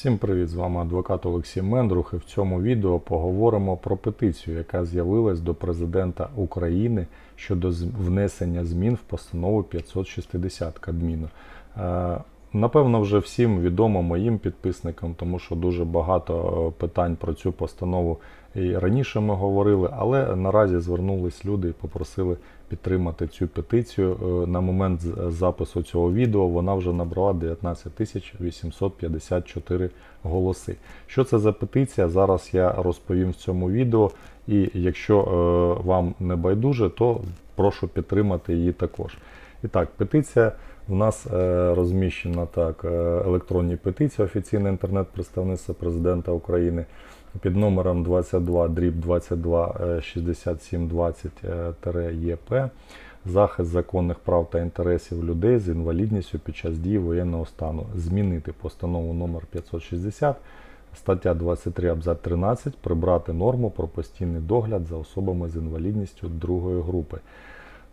Всім привіт! З вами адвокат Олексій Мендрух і в цьому відео поговоримо про петицію, яка з'явилась до президента України щодо внесення змін в постанову 560 Кабміну. Е, Напевно, вже всім відомо моїм підписникам, тому що дуже багато е, питань про цю постанову і раніше ми говорили, але наразі звернулись люди і попросили підтримати цю петицію. Е, На момент запису цього відео вона вже набрала 19 854 голоси. Що це за петиція? Зараз я розповім в цьому відео. І якщо е, вам не байдуже, то прошу підтримати її також. І так, петиція в нас е, розміщена так, електронні петиції, офіційне інтернет-представництво президента України під номером 22 дріб 22 е, 67 20 е, ЄП. Захист законних прав та інтересів людей з інвалідністю під час дії воєнного стану. Змінити постанову номер 560 Стаття 23 абзац 13 прибрати норму про постійний догляд за особами з інвалідністю другої групи.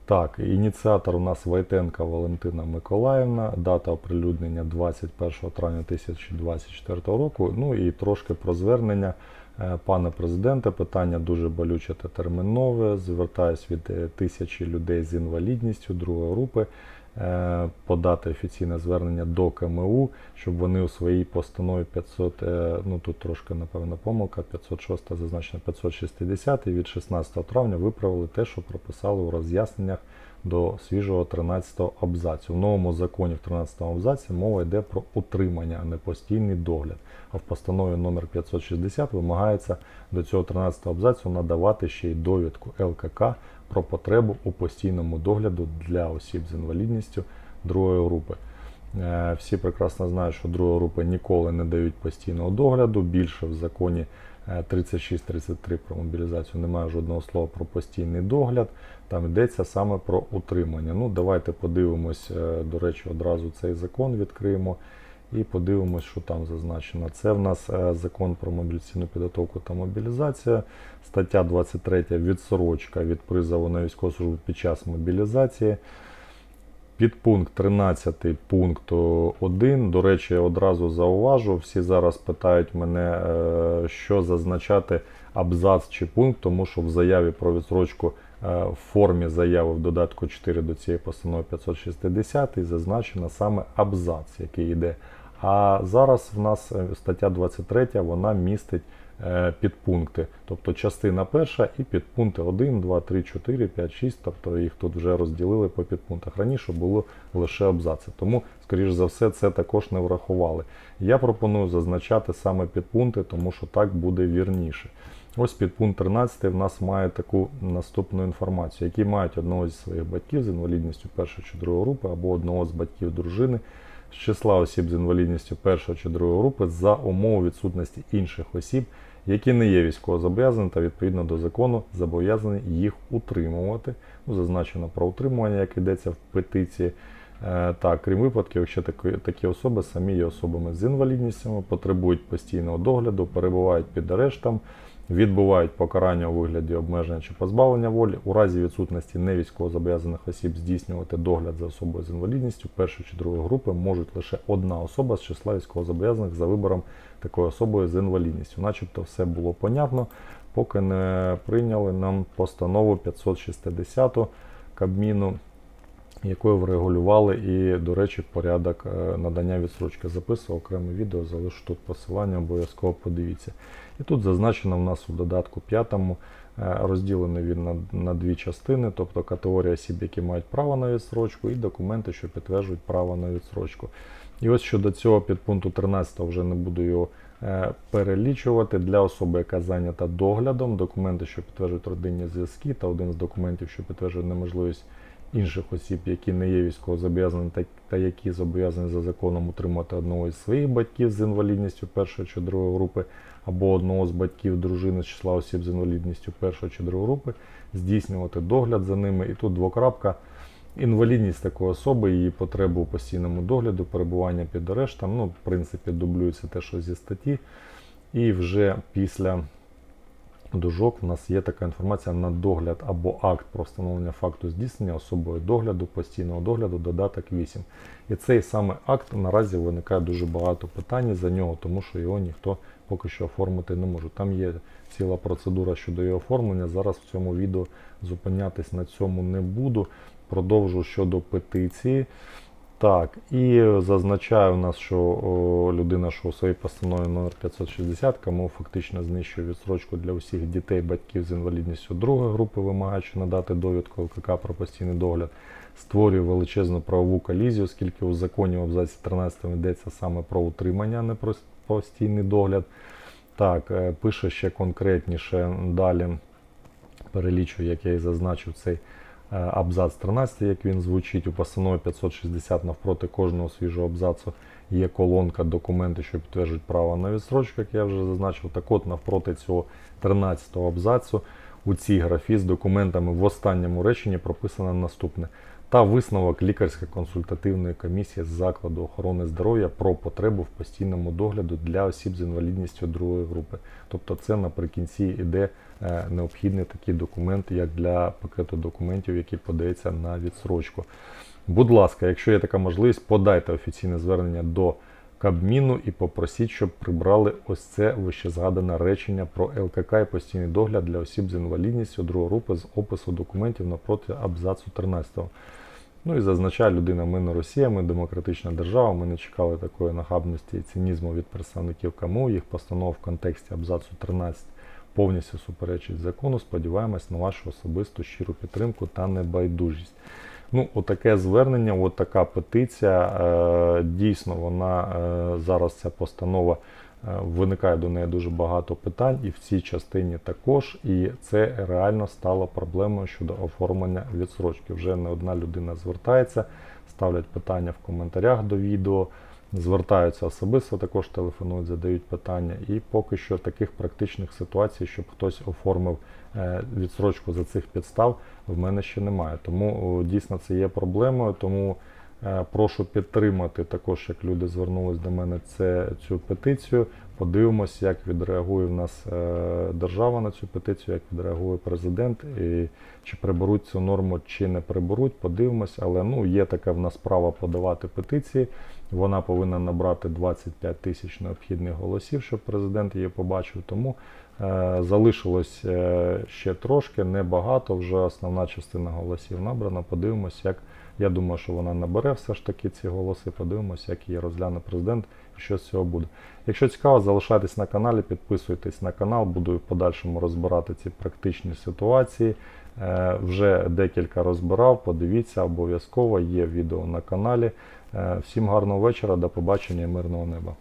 Так, ініціатор у нас Войтенка Валентина Миколаївна, дата оприлюднення 21 травня 2024 року. Ну і трошки про звернення. Е, Пане президенте, питання дуже болюче та термінове. Звертаюсь від е, тисячі людей з інвалідністю другої групи подати офіційне звернення до КМУ, щоб вони у своїй постанові 500, е, ну тут трошки напевно помилка, 506 зазначено 560 від 16 травня виправили те, що прописали у роз'ясненнях до свіжого 13-го абзацу. В новому законі в 13-му абзаці мова йде про утримання, а не постійний догляд. А в постанові номер 560 вимагається до цього 13-го абзацу надавати ще й довідку ЛКК про потребу у постійному догляду для осіб з інвалідністю другої групи. Е, Всі прекрасно знають, що друга група ніколи не дають постійного догляду. Більше в законі е, 36-33 про мобілізацію немає жодного слова про постійний догляд. Там йдеться саме про утримання. Ну, давайте подивимось, е, до речі, одразу цей закон відкриємо і подивимось, що там зазначено. Це в нас е, закон про мобілізаційну підготовку та мобілізацію. Стаття 23 відсрочка від призову на військову службу під час мобілізації. Підпункт 13 пункту 1. До речі, одразу зауважу, всі зараз питають мене, е, що зазначати абзац чи пункт, тому що в заяві про відсрочку в формі заяви в додатку 4 до цієї постанови 560 зазначено саме абзац, який йде. А зараз в нас е, стаття 23 вона містить е, підпункти, тобто частина перша і підпункти 1, 2, 3, 4, 5, 6, тобто їх тут вже розділили по підпунктах. Раніше було лише абзаци, тому, скоріш за все, це також не врахували. Я пропоную зазначати саме підпункти, тому що так буде вірніше. Ось підпункт 13 в нас має таку наступну інформацію, які мають одного зі своїх батьків з інвалідністю першої чи другої групи або одного з батьків дружини з числа осіб з інвалідністю першої чи другої групи за умови відсутності інших осіб, які не є військовозобов'язані та відповідно до закону зобов'язані їх утримувати. Ну, зазначено про утримування, як йдеться в петиції. Е, Так, крім випадків, якщо такі, такі особи самі є особами з інвалідністю, потребують постійного догляду, перебувають під арештом, відбувають покарання у вигляді обмеження чи позбавлення волі, у разі відсутності невійськовозобов'язаних осіб здійснювати догляд за особою з інвалідністю першої чи другої групи можуть лише одна особа з числа військовозобов'язаних за вибором такою особою з інвалідністю. Начебто все було понятно, поки не прийняли нам постанову 560 Кабміну якою врегулювали і, до речі, порядок е, надання відсрочки записував окреме відео, залишу тут посилання, обов'язково подивіться. І тут зазначено в нас у додатку п'ятому е, розділений він на, на дві частини, тобто категорія осіб, які мають право на відсрочку, і документи, що підтверджують право на відсрочку. І ось щодо цього підпункту 13 вже не буду його е, перелічувати для особи, яка зайнята доглядом, документи, що підтверджують родинні зв'язки, та один з документів, що підтверджує неможливість інших осіб, які не є військовозобов'язані та, та які зобов'язані за законом утримати одного із своїх батьків з інвалідністю першої чи другої групи, або одного з батьків дружини з числа осіб з інвалідністю першої чи другої групи, здійснювати догляд за ними. І тут двокрапка. Інвалідність такої особи, її потребу у постійному догляду, перебування під арештом, ну, в принципі, дублюється те, що зі статті. І вже після дужок, в нас є така інформація на догляд або акт про встановлення факту здійснення особою догляду, постійного догляду, додаток 8. І цей саме акт наразі виникає дуже багато питань за нього, тому що його ніхто поки що оформити не може. Там є ціла процедура щодо його оформлення. Зараз в цьому відео зупинятись на цьому не буду. Продовжу щодо петиції. Так, і зазначаю у нас, що о, людина, що у своїй постанові номер 560, кому фактично знищує відсрочку для усіх дітей, батьків з інвалідністю другої групи, вимагаючи надати довідку ЛКК про постійний догляд, створює величезну правову колізію, оскільки у законі в абзаці 13 йдеться саме про утримання, а не про постійний догляд. Так, е, пише ще конкретніше далі, перелічую, як я і зазначив цей абзац 13, як він звучить у постанові 560 навпроти кожного свіжого абзацу є колонка документи, що підтверджують право на відстрочку, як я вже зазначив. Так от навпроти цього 13 абзацу у цій графі з документами в останньому реченні прописано наступне. Та висновок лікарсько-консультативної комісії з закладу охорони здоров'я про потребу в постійному догляду для осіб з інвалідністю другої групи. Тобто це наприкінці йде е, необхідний такий документ, як для пакету документів, який подається на відсрочку. Будь ласка, якщо є така можливість, подайте офіційне звернення до Кабміну і попросіть, щоб прибрали ось це вищезгадане речення про ЛКК і постійний догляд для осіб з інвалідністю другої групи з опису документів напроти абзацу 13. Ну і зазначає людина, ми не Росія, ми демократична держава, ми не чекали такої нахабності і цинізму від представників КМУ. Їх постанов в контексті абзацу 13 повністю суперечить закону. Сподіваємось на вашу особисту щиру підтримку та небайдужість. Ну, отаке звернення, от така петиція. Е, дійсно, вона е, зараз ця постанова е, виникає до неї дуже багато питань, і в цій частині також. І це реально стало проблемою щодо оформлення відсрочки. Вже не одна людина звертається, ставлять питання в коментарях до відео. Звертаються особисто, також телефонують, задають питання. І поки що таких практичних ситуацій, щоб хтось оформив е, відсрочку за цих підстав, в мене ще немає. Тому дійсно це є проблемою. Тому е, прошу підтримати також, як люди звернулись до мене це, цю петицію. Подивимось, як відреагує в нас е, держава на цю петицію, як відреагує президент, і чи приберуть цю норму, чи не приберуть. Подивимось, але ну є таке в нас право подавати петиції. Вона повинна набрати 25 тисяч необхідних голосів, щоб президент її побачив. Тому е, залишилось е, ще трошки, небагато. Вже основна частина голосів набрана. Подивимось, як я думаю, що вона набере все ж таки ці голоси. Подивимось, як її розгляне президент і що з цього буде. Якщо цікаво, залишайтесь на каналі, підписуйтесь на канал, буду в подальшому розбирати ці практичні ситуації. Е, Вже декілька розбирав, подивіться, обов'язково є відео на каналі. Е, Всім гарного вечора, до побачення мирного неба.